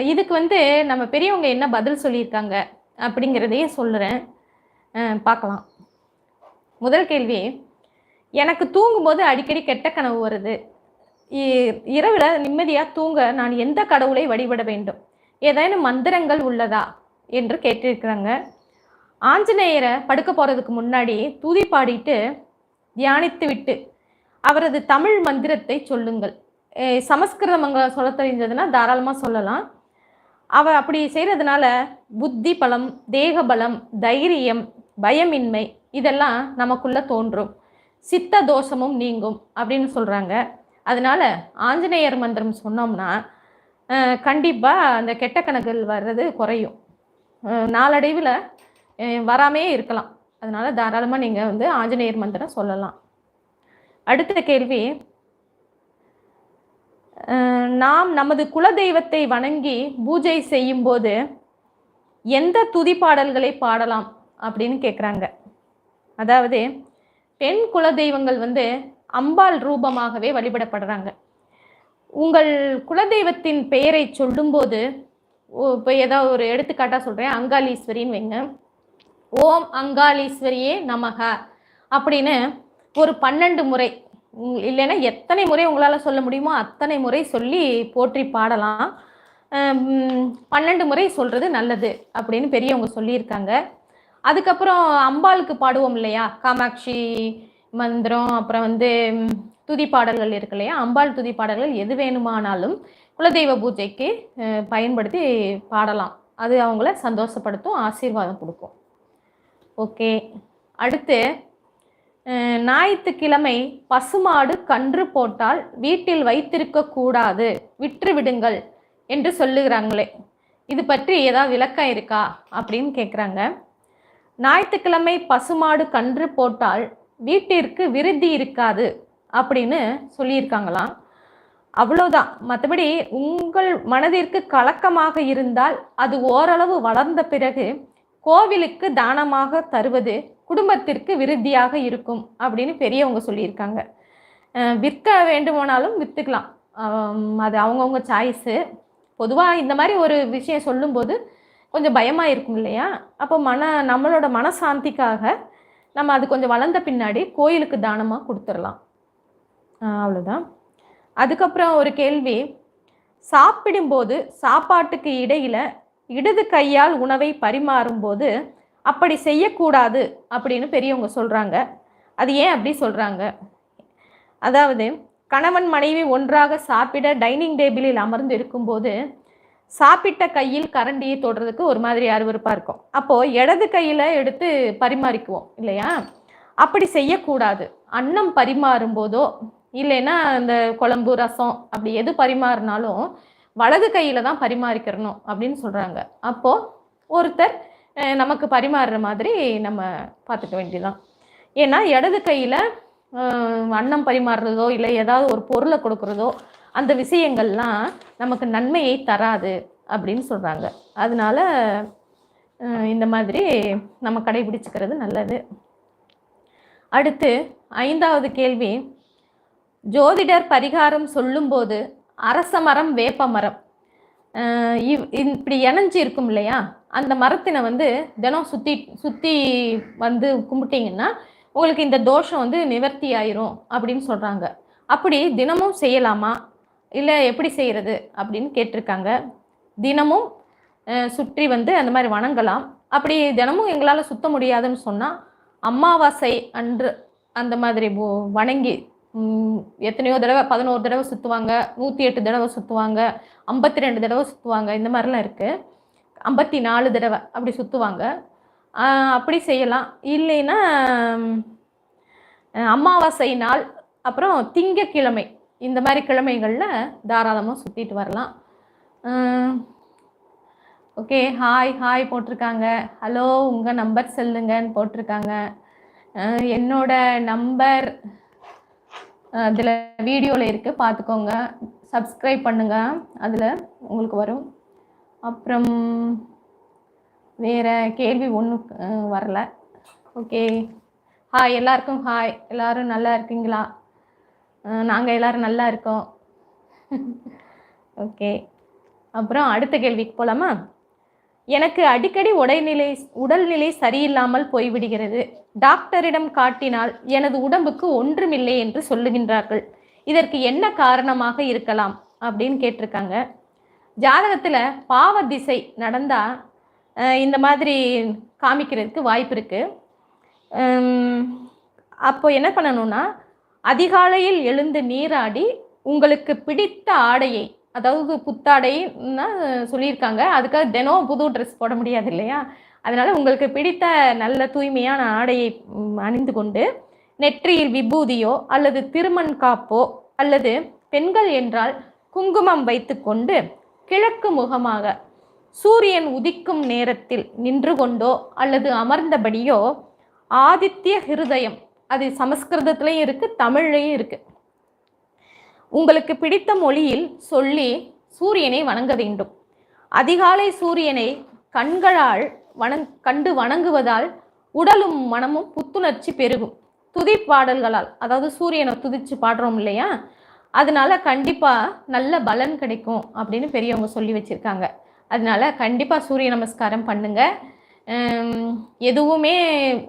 இதுக்கு வந்து நம்ம பெரியவங்க என்ன பதில் சொல்லியிருக்காங்க அப்படிங்கிறதையும் சொல்கிறேன் பார்க்கலாம். முதல் கேள்வி எனக்கு தூங்கும்போது அடிக்கடி கெட்ட கனவு வருது. இ- நிம்மதியாக தூங்க நான் எந்த கடவுளை வழிபட வேண்டும்? ஏதேனும் மந்திரங்கள் உள்ளதா? என்று கேட்டிருக்கிறாங்க. ஆஞ்சநேயரை படுக்க போகிறதுக்கு முன்னாடி தூதி பாடிட்டு தியானித்து விட்டு அவரது தமிழ் மந்திரத்தை சொல்லுங்கள். அஹ் சமஸ்கிருதம் சொல்ல தெரிஞ்சதுன்னா தாராளமாக சொல்லலாம். அவ அப்படி செய்கிறதுனால புத்தி பலம் தேக பலம் தைரியம் பயமின்மை இதெல்லாம் நமக்குள்ள தோன்றும். சித்த தோஷமும் நீங்கும் அப்படின்னு சொல்கிறாங்க அதனால ஆஞ்சநேயர் மந்திரம் சொன்னோம்னா கண்டிப்பாக அந்த கெட்ட கணக்குகள் வர்றது குறையும். நாளடைவில் வராமே இருக்கலாம். அதனால் தாராளமாக நீங்கள் வந்து ஆஞ்சநேயர் மந்திரம் சொல்லலாம். அடுத்த கேள்வி நாம் நமது குலதெய்வத்தை வணங்கி பூஜை செய்யும்போது எந்த துதி பாடல்களை பாடலாம் அப்படின்னு கேட்குறாங்க அதாவது பெண் குலதெய்வங்கள் வந்து அம்பாள் ரூபமாகவே வழிபடப்படுறாங்க. உங்கள் குலதெய்வத்தின் பெயரை சொல்லும்போது இப்போ ஏதாவது ஒரு எடுத்துக்காட்டாக சொல்கிறேன் அங்காளீஸ்வரின்னு வைங்க. ஓம் அங்காளீஸ்வரியே நமக அப்படின்னு ஒரு பன்னெண்டு முறை இல்லைன்னா எத்தனை முறை உங்களால் சொல்ல முடியுமோ அத்தனை முறை சொல்லி போற்றி பாடலாம். பன்னெண்டு முறை சொல்கிறது நல்லது அப்படின்னு பெரியவங்க சொல்லியிருக்காங்க. அதுக்கப்புறம் அம்பாளுக்கு பாடுவோம் இல்லையா? காமாட்சி மந்திரம் அப்புறம் வந்து துதி பாடல்கள் இருக்கு இல்லையா? அம்பாள் துதி பாடல்கள் எது வேணுமானாலும் குலதெய்வ பூஜைக்கு பயன்படுத்தி பாடலாம். அது அவங்கள சந்தோஷப்படுத்தும் ஆசீர்வாதம் கொடுக்கும். ஓகே. அடுத்து ஞாயிற்றுக்கிழமை பசுமாடு கன்று போட்டால் வீட்டில் வைத்திருக்க கூடாது விற்று விடுங்கள் என்று சொல்லுகிறாங்களே. இது பற்றி ஏதாவது விளக்கம் இருக்கா அப்படின்னு கேட்குறாங்க ஞாயிற்றுக்கிழமை பசுமாடு கன்று போட்டால் வீட்டிற்கு விருதி இருக்காது அப்படின்னு சொல்லியிருக்காங்களாம் அவ்வளோதான் மற்றபடி உங்கள் மனதிற்கு கலக்கமாக இருந்தால் அது ஓரளவு வளர்ந்த பிறகு கோவிலுக்கு தானமாக தருவது குடும்பத்திற்கு விருத்தியாக இருக்கும் அப்படின்னு பெரியவங்க சொல்லியிருக்காங்க. விற்க வேண்டுமானாலும் விற்றுக்கலாம் அது அவங்கவுங்க சாய்ஸு பொதுவாக இந்த மாதிரி ஒரு விஷயம் சொல்லும்போது கொஞ்சம் பயமாக இருக்கும் இல்லையா? அப்போ மன நம்மளோட மனசாந்திக்காக நம்ம அது கொஞ்சம் வளர்ந்த பின்னாடி கோயிலுக்கு தானமாக கொடுத்துடலாம். அவ்வளோதான் அதுக்கப்புறம் ஒரு கேள்வி. சாப்பிடும்போது சாப்பாட்டுக்கு இடையில் இடது கையால் உணவை பரிமாறும்போது அப்படி செய்யக்கூடாது அப்படின்னு பெரியவங்க சொல்கிறாங்க அது ஏன் அப்படி சொல்கிறாங்க அதாவது கணவன் மனைவி ஒன்றாக சாப்பிட டைனிங் டேபிளில் அமர்ந்து இருக்கும்போது சாப்பிட்ட கையில் கரண்டியை தொடுறதுக்கு ஒரு மாதிரி அருவருப்பாக இருக்கும். அப்போது இடது கையில் எடுத்து பரிமாறிக்குவோம் இல்லையா? அப்படி செய்யக்கூடாது. அன்னம் பரிமாறும் போதோ இல்லைன்னா இந்த குழம்பு ரசம் அப்படி எது பரிமாறினாலும் வலது கையில் தான் பரிமாறிக்கிறணும் அப்படின்னு சொல்கிறாங்க அப்போது ஒருத்தர் நமக்கு பரிமாறுற மாதிரி நம்ம பார்த்துக்க வேண்டியதுதான். ஏன்னா இடது கையில் அன்னம் பரிமாறுறதோ இல்லை ஏதாவது ஒரு பொருளை கொடுக்குறதோ அந்த விஷயங்கள்லாம் நமக்கு நன்மையை தராது அப்படின்னு சொல்கிறாங்க அதனால இந்த மாதிரி நம்ம கடைபிடிச்சிக்கிறது நல்லது. அடுத்து ஐந்தாவது கேள்வி. ஜோதிடர் பரிகாரம் சொல்லும்போது அரச மரம் வேப்ப மரம். இப்படி இணைஞ்சு இருக்கும் இல்லையா? அந்த மரத்தினை வந்து தினம் சுற்றி சுற்றி வந்து கும்பிட்டீங்கன்னா உங்களுக்கு இந்த தோஷம் வந்து நிவர்த்தி ஆயிரும் அப்படின்னு சொல்கிறாங்க அப்படி தினமும் செய்யலாமா? இல்லை எப்படி செய்கிறது அப்படின்னு கேட்டிருக்காங்க. தினமும் சுற்றி வந்து அந்த மாதிரி வணங்கலாம். அப்படி தினமும் எங்களால் சுத்த முடியாதுன்னு சொன்னால் அமாவாசை அன்று அந்த மாதிரி வணங்கி எத்தனையோ தடவை பதினோரு தடவை சுற்றுவாங்க நூற்றி எட்டு தடவை சுற்றுவாங்க ஐம்பத்தி ரெண்டு தடவை சுற்றுவாங்க இந்த மாதிரிலாம் இருக்குது ஐம்பத்தி நாலு தடவை அப்படி சுற்றுவாங்க அப்படி செய்யலாம். இல்லைன்னா அமாவாசை நாள் அப்புறம் திங்கக்கிழமை இந்த மாதிரி கிழமைகளில் தாராளமாக சுற்றிட்டு வரலாம். ஓகே ஹாய் ஹாய் போட்டிருக்காங்க. ஹலோ உங்கள் நம்பர் சொல்லுங்கன்னு போட்டிருக்காங்க. என்னோட நம்பர் அதில் வீடியோவில் இருக்குது பார்த்துக்கோங்க சப்ஸ்கிரைப் பண்ணுங்கள் அதில் உங்களுக்கு வரும். அப்புறம் வேறு கேள்வி ஒன்றும் வரல. ஓகே ஹாய் எல்லாருக்கும் ஹாய் எல்லோரும் நல்லா இருக்கீங்களா? நாங்கள் எல்லோரும் நல்லா இருக்கோம். ஓகே அப்புறம் அடுத்த கேள்விக்கு போகலாமா எனக்கு அடிக்கடி உடைநிலை உடல்நிலை சரியில்லாமல் போய்விடுகிறது. டாக்டரிடம் காட்டினால் எனது உடம்புக்கு ஒன்றுமில்லை என்று சொல்லுகின்றார்கள். இதற்கு என்ன காரணமாக இருக்கலாம் அப்படின்னு கேட்டிருக்காங்க. ஜாதகத்தில் பாவ திசை நடந்தால் இந்த மாதிரி காமிக்கிறதுக்கு வாய்ப்பு இருக்குது அப்போ என்ன பண்ணணும்னா அதிகாலையில் எழுந்து நீராடி உங்களுக்கு பிடித்த ஆடையை அதாவது புத்தாடைன்னா சொல்லியிருக்காங்க. அதுக்காக தினம் புது ட்ரெஸ் போட முடியாது இல்லையா? அதனால உங்களுக்கு பிடித்த நல்ல தூய்மையான ஆடையை அணிந்து கொண்டு நெற்றியில் விபூதியோ அல்லது திருமண் காப்போ அல்லது பெண்கள் என்றால் குங்குமம் வைத்துக்கொண்டு கிழக்கு முகமாக சூரியன் உதிக்கும் நேரத்தில் நின்று கொண்டோ அல்லது அமர்ந்தபடியோ ஆதித்ய ஹிருதயம் அது சமஸ்கிருதத்துலேயும் இருக்குது தமிழ்லையும் இருக்குது உங்களுக்கு பிடித்த மொழியில் சொல்லி சூரியனை வணங்க வேண்டும். அதிகாலை சூரியனை கண்களால் வணங் கண்டு வணங்குவதால் உடலும் மனமும் புத்துணர்ச்சி பெருகும். துதி பாடல்களால் அதாவது சூரியனை துதிச்சு பாடுறோம் இல்லையா? அதனால கண்டிப்பாக நல்ல பலன் கிடைக்கும் அப்படின்னு பெரியவங்க சொல்லி வச்சுருக்காங்க. அதனால கண்டிப்பாக சூரிய நமஸ்காரம் பண்ணுங்க. எதுவுமே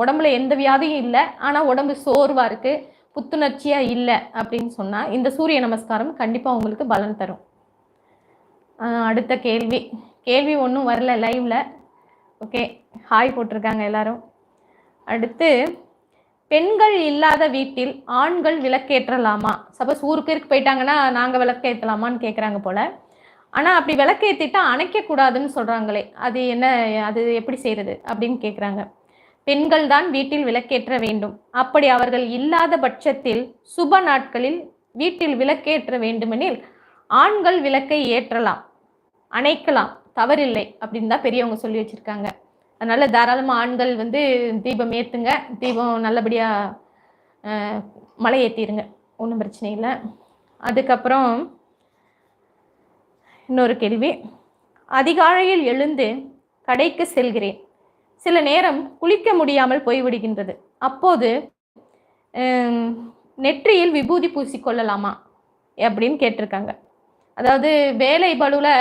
உடம்புல எந்த வியாதியும் இல்லை. ஆனால் உடம்பு சோர்வாக இருக்குது புத்துணர்ச்சியா இல்லை அப்படின்னு சொன்னா இந்த சூரிய நமஸ்காரம் கண்டிப்பா உங்களுக்கு பலன் தரும். அடுத்த கேள்வி. கேள்வி ஒன்றும் வரல லைவ்ல ஓகே ஹாய் போட்டிருக்காங்க எல்லாரும். அடுத்து பெண்கள் இல்லாத வீட்டில் ஆண்கள் விளக்கேற்றலாமா? சப்போஸ் ஊருக்கு இருக்கு போயிட்டாங்கன்னா நாங்கள் விளக்கேற்றலாமான்னு கேட்குறாங்க போல. ஆனால் அப்படி விளக்கேற்றிட்டா அணைக்கக்கூடாதுன்னு சொல்கிறாங்களே அது என்ன அது எப்படி செய்கிறது அப்படின்னு கேட்குறாங்க பெண்கள் தான் வீட்டில் விளக்கேற்ற வேண்டும். அப்படி அவர்கள் இல்லாத பட்சத்தில் சுப நாட்களில் வீட்டில் விளக்கேற்ற வேண்டுமெனில் ஆண்கள் விளக்கை ஏற்றலாம். அணைக்கலாம். தவறில்லை அப்படின்னு தான் பெரியவங்க சொல்லி வச்சுருக்காங்க. அதனால் தாராளமாக ஆண்கள் வந்து தீபம் ஏற்றுங்க தீபம் நல்லபடியாக மலை ஏற்றிடுங்க ஒன்றும் பிரச்சனை இல்லை. அதுக்கப்புறம் இன்னொரு கேள்வி. அதிகாலையில் எழுந்து கடைக்கு செல்கிறேன். சில நேரம் குளிக்க முடியாமல் போய்விடுகின்றது. அப்போது நெற்றியில் விபூதி பூசிக்கொள்ளலாமா? அப்படின்னு கேட்டிருக்காங்க. அதாவது வேலை பளுவில்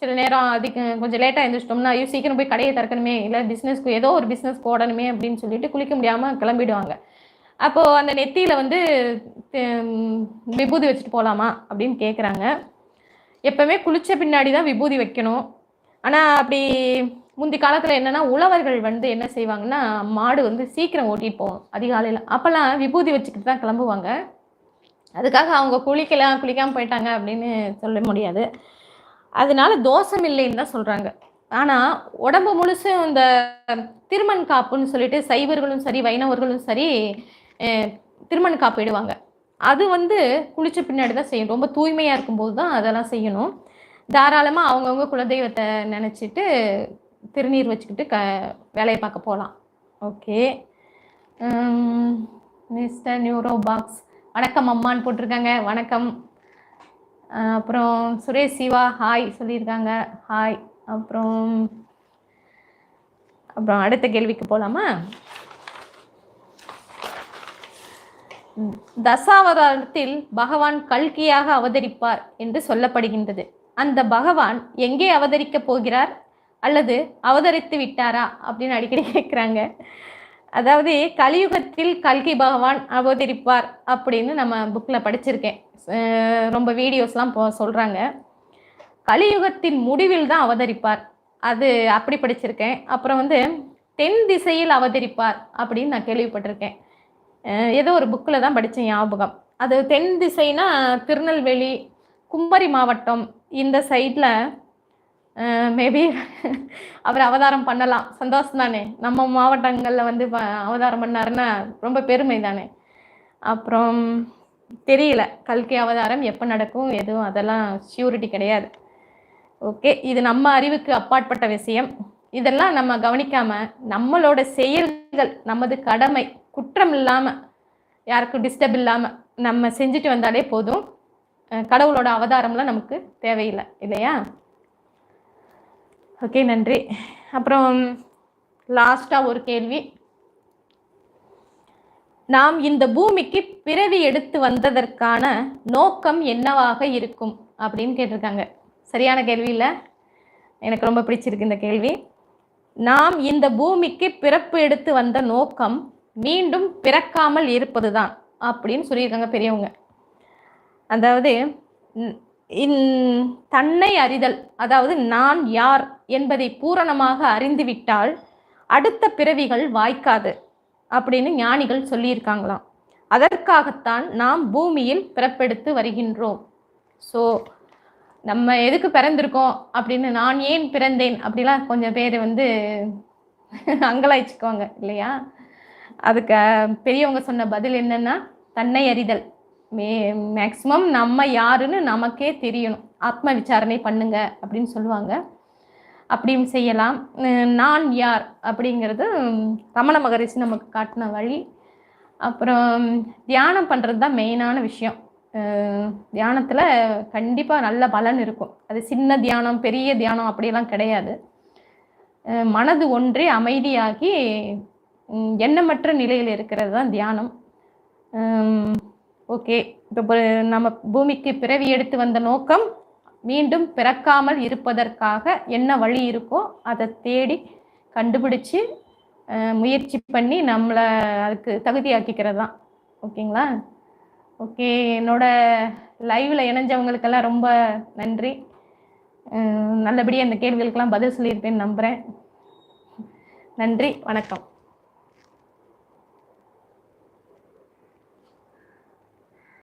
சில நேரம் அதுக்கு கொஞ்சம் லேட்டாக எழுந்திரிச்சிட்டோம்னா ஐயோ சீக்கிரம் போய் கடையை திறக்கணுமே இல்லை பிஸ்னஸ்க்கு ஏதோ ஒரு பிஸ்னஸ் போடணுமே அப்படின்னு சொல்லிட்டு குளிக்க முடியாமல் கிளம்பிடுவாங்க. அப்போது அந்த நெத்தியில் வந்து விபூதி வச்சுட்டு போகலாமா அப்படின்னு கேட்குறாங்க எப்பவுமே குளித்த பின்னாடி தான் விபூதி வைக்கணும். ஆனால் அப்படி முந்தி காலத்தில் என்னன்னா உழவர்கள் வந்து என்ன செய்வாங்கன்னா மாடு வந்து சீக்கிரம் ஓட்டிட்டு போவோம் அதிகாலையில். அப்போல்லாம் விபூதி வச்சுக்கிட்டு தான் கிளம்புவாங்க. அதுக்காக அவங்க குளிக்கலாம் குளிக்காமல் போயிட்டாங்க அப்படின்னு சொல்ல முடியாது. அதனால தோஷம் இல்லைன்னு தான் சொல்கிறாங்க ஆனால் உடம்பு முழுசும் இந்த திருமண் காப்புன்னு சொல்லிட்டு சைவர்களும் சரி வைணவர்களும் சரி திருமண் காப்பிடுவாங்க அது வந்து குளிச்ச பின்னாடி தான் செய்யணும் ரொம்ப தூய்மையாக இருக்கும்போது தான் அதெல்லாம் செய்யணும். தாராளமாக அவங்கவுங்க குலதெய்வத்தை நினச்சிட்டு திருநீர் வச்சுக்கிட்டு க வேலையை பார்க்க போகலாம் ஓகே மிஸ்டர் நியூரோ பாக்ஸ் வணக்கம் அம்மான்னு போட்டிருக்காங்க. வணக்கம். அப்புறம் சுரேஷ் சிவா ஹாய் சொல்லியிருக்காங்க. ஹாய் அப்புறம் அப்புறம் அடுத்த கேள்விக்கு போகலாமா தசாவதாரத்தில் பகவான் கல்கியாக அவதரிப்பார் என்று சொல்லப்படுகின்றது. அந்த பகவான் எங்கே அவதரிக்கப் போகிறார்? அல்லது அவதரித்து விட்டாரா அப்படின்னு அடிக்கடி கேட்குறாங்க அதாவது கலியுகத்தில் கல்கி பகவான் அவதரிப்பார் அப்படின்னு நம்ம புக்கில் படிச்சிருக்கேன். ரொம்ப வீடியோஸ்லாம் போ சொல்கிறாங்க கலியுகத்தின் முடிவில் தான் அவதரிப்பார். அது அப்படி படிச்சிருக்கேன். அப்புறம் வந்து தென் திசையில் அவதரிப்பார் அப்படின்னு நான் கேள்விப்பட்டிருக்கேன். ஏதோ ஒரு புக்கில் தான் படித்தேன் ஞாபகம். அது தென் திசைனா திருநெல்வேலி கும்பரி மாவட்டம் இந்த சைடில் மேபி அவர் அவதாரம் பண்ணலாம். சந்தோஷம் தானே. நம்ம மாவட்டங்களில் வந்து ப- அவதாரம் பண்ணாருன்னா ரொம்ப பெருமை தானே. அப்புறம் தெரியல. கல்கி அவதாரம் எப்போ நடக்கும் எதுவும் அதெல்லாம் ஷியூரிட்டி கிடையாது. ஓகே இது நம்ம அறிவுக்கு அப்பாற்பட்ட விஷயம். இதெல்லாம் நம்ம கவனிக்காம நம்மளோட செயல்கள் நமது கடமை குற்றம் இல்லாமல் யாருக்கும் டிஸ்டர்ப் இல்லாமல் நம்ம செஞ்சுட்டு வந்தாலே போதும். கடவுளோட அவதாரம்லாம் நமக்கு தேவையில்லை. இல்லையா? ஓகே நன்றி. அப்புறம் லாஸ்ட்டாக ஒரு கேள்வி. நாம் இந்த பூமிக்கு பிறவி எடுத்து வந்ததற்கான நோக்கம் என்னவாக இருக்கும் அப்படின்னு கேட்டிருக்காங்க. சரியான கேள்வி இல்லை? எனக்கு ரொம்ப பிடிச்சிருக்கு இந்த கேள்வி. நாம் இந்த பூமிக்கு பிறப்பு எடுத்து வந்த நோக்கம் மீண்டும் பிறக்காமல் இருப்பது தான் அப்படின்னு சொல்லியிருக்காங்க பெரியவங்க. அதாவது இன்- தன்னை அறிதல் அதாவது நான் யார் என்பதை பூரணமாக அறிந்துவிட்டால் அடுத்த பிறவிகள் வாய்க்காது அப்படின்னு ஞானிகள் சொல்லியிருக்காங்களாம். அதற்காகத்தான் நாம் பூமியில் பிறப்பெடுத்து வருகின்றோம். ஸோ நம்ம எதுக்கு பிறந்திருக்கோம் அப்படின்னு நான் ஏன் பிறந்தேன் அப்படிலாம் கொஞ்சம் பேர் வந்து அங்கலாய்ச்சிக்குவாங்க இல்லையா? அதுக்கு பெரியவங்க சொன்ன பதில் என்னன்னா தன்னை அறிதல். மே மேக்சிமம் நம்ம யாருன்னு நமக்கே தெரியணும். ஆத்ம விசாரணை பண்ணுங்க அப்படின்னு சொல்லுவாங்க. அப்படியும் செய்யலாம். நான் யார் அப்படிங்கிறது ரமண மகரிஷி நமக்கு காட்டின வழி. அப்புறம் தியானம் பண்ணுறது தான் மெயினான விஷயம். தியானத்தில் கண்டிப்பாக நல்ல பலன் இருக்கும். அது சின்ன தியானம் பெரிய தியானம் அப்படியெல்லாம் கிடையாது. மனது ஒன்றே அமைதியாகி எண்ணமற்ற நிலையில் இருக்கிறது தான் தியானம். ஓகே. இப்போ நம்ம பூமிக்கு பிறவி எடுத்து வந்த நோக்கம் மீண்டும் பிறக்காமல் இருப்பதற்காக என்ன வழி இருக்கோ அதை தேடி கண்டுபிடிச்சு முயற்சி பண்ணி நம்மளை அதுக்கு தகுதியாக்கிக்கிறது தான் ஓகேங்களா? ஓகே என்னோட லைவில் இணைஞ்சவங்களுக்கெல்லாம் ரொம்ப நன்றி. நல்லபடியாக இந்த கேள்விகளுக்கெல்லாம் பதில் சொல்லியிருப்பேன்னு நம்புகிறேன் நன்றி வணக்கம்.